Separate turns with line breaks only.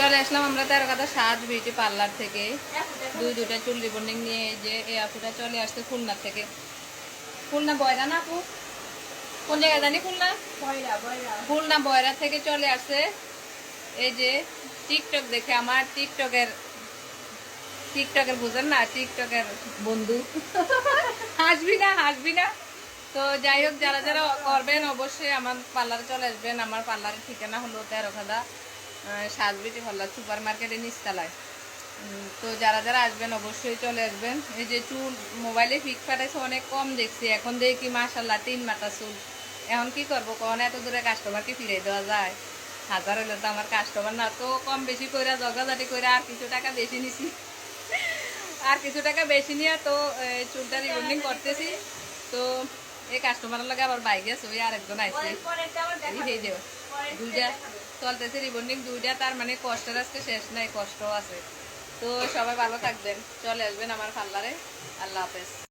চলে আসলাম আমরা তেরো কথা সাজ বিউটি পার্লার থেকে। দুই দুটা চুল রিবন্ডিং নিয়ে যে এই আপুটা চলে আসছে খুলনা থেকে। খুলনা বয়রা না আপু? কোন জায়গায় জানি খুলনা? খুলনা বয়রা থেকে চলে আসছে। এই যে টিকটক দেখে আমার টিকটকের টিকটকের বুঝেন না টিকটকের বন্ধু। হাসবি না হাসবি না। তো যাই হোক যারা যারা করবেন অবশ্যই আমার পার্লারে চলে আসবেন। আমার পার্লারের ঠিকানা হলো তেরো খাদা সাজবিটি পার্লার সুপার মার্কেটের নিচতলায়। তো যারা যারা আসবেন অবশ্যই চলে আসবেন। এই যে চুল, মোবাইলে পিক পাঠাইছে অনেক কম দেখছি। এখন দেখি মাসাল্লাহ তিন মাথা চুল। এখন কি করব কখন এত দূরে কাস্টমারকে ফিরে দেওয়া যায়। হাজার হলে তো আমার কাস্টমার না, তো কম বেশি করে জগাজাটি করে আর কিছু টাকা বেশি নিছি। আর কিছু টাকা বেশি নিয়ে তো চুলটা রিবন্ডিং করতেছি। তো এই কাস্টমারের লগে আবার বাইক আছে, ওই আরেকজন আইছে। এই যে দেও দুইটা চলতেছে রিবন্ডিং দুইটা তার মানে কষ্টের আজকে শেষ নাই কষ্ট আছে। তো সবাই ভালো থাকবেন, চলে আসবেন আমার পার্লারে। আল্লাহ হাফেজ।